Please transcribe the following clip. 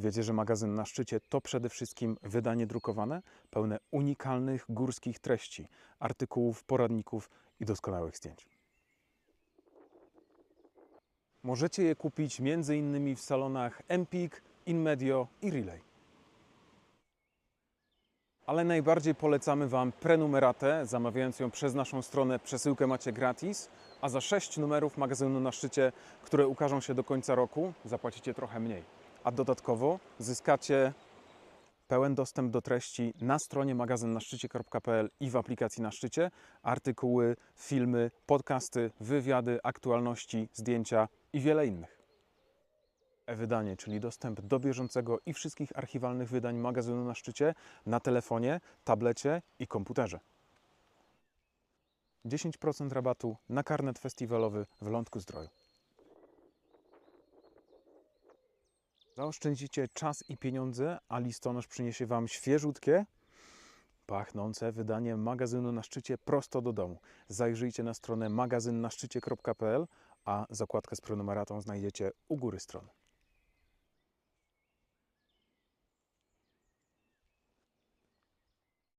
Wiecie, że magazyn na szczycie to przede wszystkim wydanie drukowane, pełne unikalnych górskich treści, artykułów, poradników i doskonałych zdjęć. Możecie je kupić m.in. w salonach Empik, InMedio i Relay. Ale najbardziej polecamy Wam prenumeratę. Zamawiając ją przez naszą stronę, przesyłkę macie gratis, a za 6 numerów magazynu na szczycie, które ukażą się do końca roku, zapłacicie trochę mniej. A dodatkowo zyskacie pełen dostęp do treści na stronie magazynnaszczycie.pl i w aplikacji na szczycie, artykuły, filmy, podcasty, wywiady, aktualności, zdjęcia i wiele innych. E-wydanie, czyli dostęp do bieżącego i wszystkich archiwalnych wydań magazynu na szczycie na telefonie, tablecie i komputerze. 10% rabatu na karnet festiwalowy w Lądku Zdroju. Zaoszczędzicie czas i pieniądze, a listonosz przyniesie Wam świeżutkie, pachnące wydanie magazynu na szczycie prosto do domu. Zajrzyjcie na stronę magazynnaszczycie.pl, a zakładkę z prenumeratą znajdziecie u góry strony.